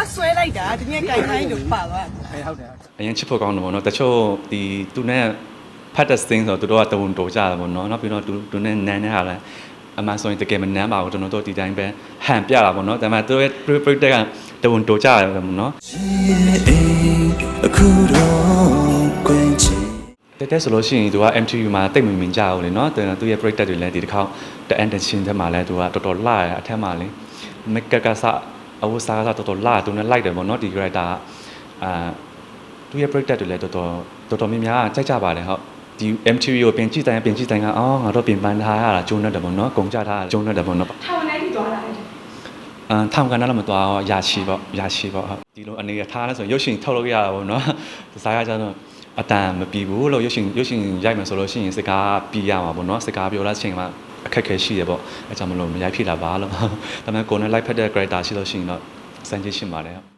ကဆွဲလိုက်တာဒီနေ့ကြိုင်တိုင်းလို့ပါသွားအဲဟုတ်တယ်ဟုတ်တယ်အရင်ချစ်ဖို့ကောင်းတယ်ပေါ့နော်တချို့ဒီသူနဲ့ဖတ်တဲ့ thing ဆိုတော့သူတို့ကတုံတိုကြတယ်ပေါ့နော်နောက်ပြီးတော့သူသူနဲ့နန်းနေတာလည်းအမှန်ဆိုရင်တကယ်မနန်းပါဘူးကျွန်တော်တို့ဒီတိုင်းပဲဟန်ပြတာပေါ့နော်ဒါပေမဲ့သူရဲ့ project ကတုံတိုကြတယ်ပေါ့နော်အခုတော့ကွင်ချင်တက်တက်ဆိုလို့ရှိရင်သူက MTU မှာတိတ်မမြင်ကြဘူးလေနော်သူသူရဲ့ project တွေလည်းဒီတစ်ခေါက်တအန်တရှင်ထဲမှာလည်းသူကတော်တော်လှရအထက်မှာလေမက်ကကဆ အဝစားကစားတော်တော်လှသူနဲ့လိုက်တယ်ပေါ့နော်ဒီ character ကအာသူရဲ့ project တွေလည်းတော်တော်တော်တော်များများကြိုက်ကြပါလေဟုတ်ဒီ MTV ကိုပြင်ကြည့်တိုင်းပြင်ကြည့်တိုင်းကအော်ငါတို့ပြင်ပန်းထားရတာကျုံနေတယ်ပေါ့နော်ကုန်ကြထားတာကျုံနေတယ်ပေါ့နော်ထောင်ထဲထိသွားတာလေအမ်ထောင်ကန်တော့မသွားတော့ရာချီပေါ့ရာချီပေါ့ဟုတ်ဒီလိုအနေရထားလဲဆိုရင်ရုပ်ရှင်ထုတ်လို့ရတာပေါ့နော်ဒီစားကကြတော့အတန်မပြီးဘူးလို့ရုပ်ရှင်ရုပ်ရှင်ရိုက်မယ်ဆိုလို့ရှိရင်စကားပြီးရမှာပေါ့နော်စကားပြောလာချိန်မှာ အခက်ခဲရှိရပေါ့အဲကြောင့်မလို့မရိုက်ဖြစ်တာပါလို့ဒါပေမဲ့ကိုယ်နဲ့လိုက်ဖက်တဲ့ character ရှိလို့ရှိရင်တော့စမ်းကြည့်ရှင်းပါတယ်ဟုတ်